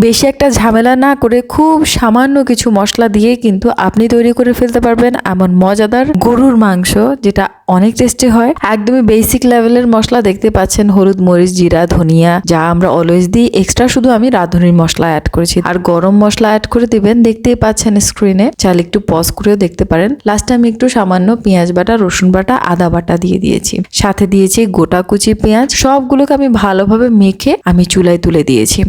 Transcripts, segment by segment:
বেশি একটা ঝামেলা না করে খুব সামান্য কিছু মশলা দিয়ে কিন্তু আপনি তৈরি করে ফেলতে পারবেন এমন মজাদার গরুর মাংস, যেটা অনেক টেস্টি হয়। একদমই বেসিক লেভেলের মশলা দেখতে পাচ্ছেন হলুদ, মরিচ, জিরা, ধনিয়া, যা আমরা অলওয়েজ দিই। এক্সট্রা শুধু আমি রাঁধুনির মশলা অ্যাড করেছি। আর গরম মশলা অ্যাড করে দিবেন, দেখতেই পাচ্ছেন স্ক্রিনে চাল একটু পজ করেও দেখতে পারেন। লাস্টে আমি একটু সামান্য পেঁয়াজ বাটা, রসুন বাটা, আদা বাটা দিয়ে দিয়েছি। সাথে দিয়েছি গোটা কুচি পেঁয়াজ। সবগুলোকে আমি ভালোভাবে মেখে আমি চুলায় তুলে দিয়েছি।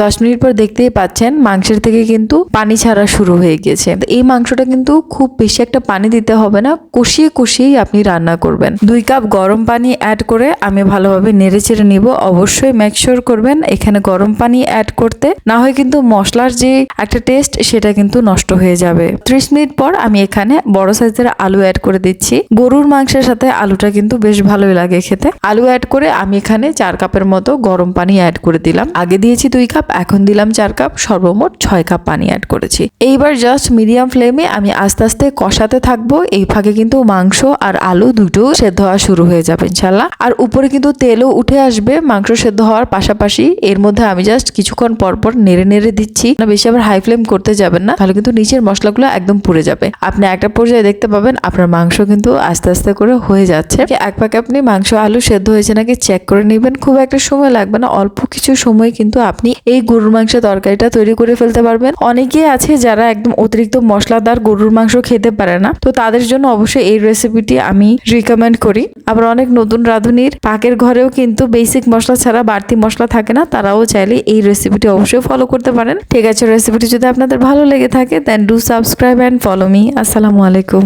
দশ মিনিট পর দেখতেই পাচ্ছেন মাংসের থেকে কিন্তু পানি ছাড়া শুরু হয়ে গেছে এই মাংসটা কিন্তু খুব বেশি একটা পানি দিতে হবে না। কষিয়ে, কষিয়েই আপনি রান্না করবেন। দুই কাপ গরম পানি অ্যাড করে আমি ভালোভাবে নেড়ে চেড়ে নিব। অবশ্যই মেকশোর করবেন এখানে গরম পানি অ্যাড করতে। না হয় কিন্তু মশলার যে একটা টেস্ট সেটা কিন্তু নষ্ট হয়ে যাবে। ত্রিশ মিনিট পর আমি এখানে বড় সাইজের আলু অ্যাড করে দিচ্ছি। গরুর মাংসের সাথে আলুটা কিন্তু বেশ ভালোই লাগে খেতে। আলু অ্যাড করে আমি এখানে চার কাপের মতো গরম পানি অ্যাড করে দিলাম। আগে দিয়েছি দুই কাপ, এখন দিলাম চার কাপ, সর্বমোট ছয় কাপ পানি অ্যাড করেছি। এইবার জাস্ট মিডিয়াম ফ্লেমে আমি আস্তে আস্তে কষাতে থাকব। এই ফাঁকে কিন্তু মাংস আর আলু দুটো সেদ্ধ হওয়া শুরু হয়ে যাবে, ইনশাল্লাহ। আর উপরে কিন্তু তেলও উঠে আসবে, মাংস সেদ্ধ হওয়ার পাশাপাশি এর মধ্যে আমি জাস্ট কিছুক্ষণ পর পর নেড়ে নেড়ে দিচ্ছি। না, বেশি আবার হাই ফ্লেম করতে যাবেন না, তাহলে কিন্তু নিচের মশলাগুলো একদম পুড়ে যাবে। আপনি একটা পর্যায়ে দেখতে পাবেন, আপনার মাংস কিন্তু আস্তে আস্তে করে হয়ে যাচ্ছে। এক পাকে আপনি মাংস আলু সেদ্ধ হয়েছে নাকি চেক করে নেবেন, খুব একটা সময় লাগবে না, অল্প কিছু সময় কিন্তু আপনি এই গরুর মাংস তরকারিটা তৈরি করে ফেলতে পারবেন। অনেকেই আছে যারা একদম অতিরিক্ত মশলাদার গরুর মাংস খেতে পারে না, তো তাদের জন্য অবশ্যই এই রেসিপিটি আমি রিকমেন্ড করি। আবার অনেক নতুন রাঁধুনির পাকের ঘরেও কিন্তু বেসিক মশলা ছাড়া বাড়তি মশলা থাকে না, তারাও চাইলে এই রেসিপিটি অবশ্যই ফলো করতে পারেন। ঠিক আছে রেসিপিটি যদি আপনাদের ভালো লেগে থাকে then do subscribe and follow me আসসালামু আলাইকুম।